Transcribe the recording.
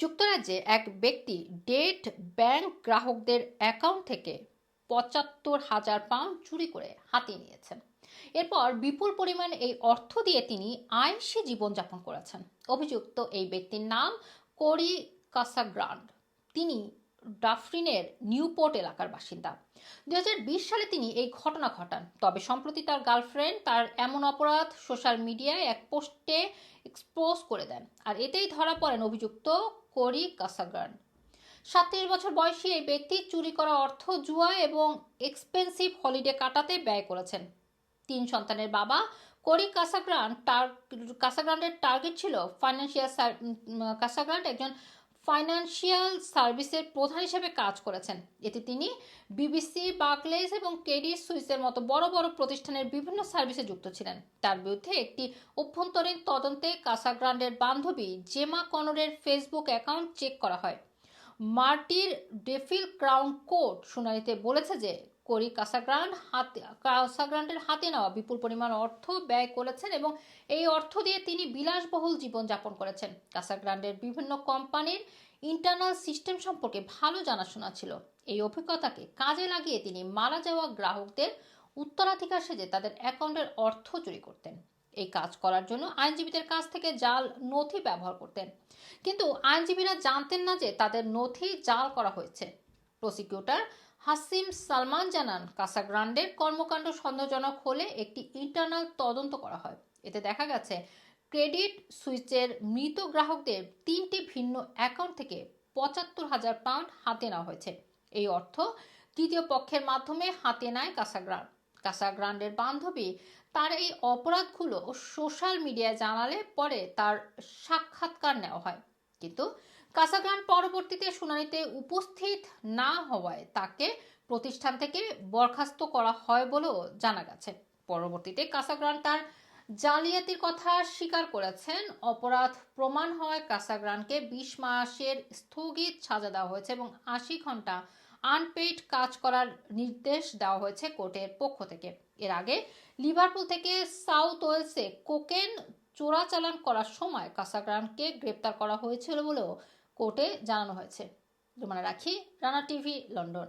যুক্তরাজ্যে এক ব্যক্তি ডেট ব্যাংক গ্রাহকদের অ্যাকাউন্ট থেকে পঁচাত্তর হাজার পাউন্ড চুরি করে হাতিয়ে নিয়েছেন। এরপর বিপুল পরিমাণ এই অর্থ দিয়ে তিনি আয়েসে জীবনযাপন করেছেন। অভিযুক্ত এই ব্যক্তির নাম কোরি কাসাগ্রান্ড। তিনি ডাফরিনের নিউপোর্ট এলাকার বাসিন্দা। দু হাজার বিশ সালে তিনি এই ঘটনা ঘটান। তবে সম্প্রতি তার গার্লফ্রেন্ড তার এমন অপরাধ সোশ্যাল মিডিয়ায় এক পোস্টে এক্সপোজ করে দেন। আর এতেই ধরা পড়েন অভিযুক্ত কোরি কাসাগ্রান্ড সাতত্রিশ বছর বয়সী এই ব্যক্তি চুরি করা অর্থ জুয়া এবং এক্সপেন্সিভ হলিডে কাটাতে ব্যয় করেছেন। তিন সন্তানের বাবা কোরি কাসাগ্রান্ড টার কাসাগ্রান্ডের টার্গেট ছিল ফাইন্যান্সিয়াল কাসাগ্রান্ড একজন ফাইন্যান্সিয়াল সার্ভিসের প্রধান হিসেবে কাজ করেছেন। এতে তিনি বিবিসি, বার্কলেস এবং কেডি সুইসের মতো বড় বড় প্রতিষ্ঠানের বিভিন্ন সার্ভিসে যুক্ত ছিলেন। তার বিরুদ্ধে একটি অভ্যন্তরীণ তদন্তে কাসাগ্রান্ডের বান্ধবী জেমা কনরের ফেসবুক অ্যাকাউন্ট চেক করা হয়। মার্টির ডেফিল ক্রাউন কোর্ট শুনানিতে বলেছে যে, করি কাসাগ্রান্ড হাতে কাসাগ্রান্ডের হাতে নেওয়া বিপুল পরিমাণ অর্থ ব্যয় করেছেন এবং এই অর্থ দিয়ে তিনি বিলাসবহুল জীবনযাপন করেছেন। কাসাগ্রান্ডের বিভিন্ন কোম্পানির ইন্টারনাল সিস্টেম সম্পর্কে ভালো জানাশোনা ছিল। এই অভিজ্ঞতাকে কাজে লাগিয়ে তিনি মারা যাওয়া গ্রাহকদের উত্তরাধিকার সেজে তাদের অ্যাকাউন্টের অর্থ চুরি করতেন। এই কাজ করার জন্য আইনজীবীদের কাছ থেকে জাল নথি ব্যবহার করতেন। কিন্তু আইনজীবীরা জানতেন না যে তাদের নথি জাল করা হয়েছে। প্রসিকিউটর হাসিম সালমান জানান, কাসাগ্রান্ডের কর্মকাণ্ড সন্দেহজনক হলে একটি ইন্টারনাল তদন্ত করা হয়। এতে দেখা গেছে, ক্রেডিট সুইচের মৃত গ্রাহকদের তিনটি ভিন্ন অ্যাকাউন্ট থেকে পঁচাত্তর হাজার পাউন্ড হাতে নেওয়া হয়েছে। এই অর্থ তৃতীয় পক্ষের মাধ্যমে হাতে নেয় কাসাগ্রান্ড। কাসাগ্রান্ডের বান্ধবী, তার এই অপরাধগুলো সোশ্যাল মিডিয়ায় জানালে পরে তার সাক্ষাৎকার নেওয়া হয়। কিন্তু কাসাগ্রান্ড পরবর্তীতে শুনানিতে উপস্থিত না হওয়ায় তাকে প্রতিষ্ঠান থেকে বরখাস্ত করা হয় বলেও জানা গেছে। পরবর্তীতে কাসাগ্রান্ড তার জালিয়াতির কথা স্বীকার করেছেন। অপরাধ প্রমাণ হওয়ায় কাসাগ্রানকে বিশ মাসের স্থগিত সাজা দেওয়া হয়েছে এবং আশি ঘণ্টা আনপেইড কাজ করার নির্দেশ দেওয়া হয়েছে কোর্টের পক্ষ থেকে। এর আগে লিভারপুল থেকে সাউথ ওয়েলসে কোকেন চোরাচালান করার সময় কাসাগ্রানকে গ্রেপ্তার করা হয়েছিল বলেও কোর্টে জানানো হয়েছে। জমানা রাখি রানা টিভি, লন্ডন।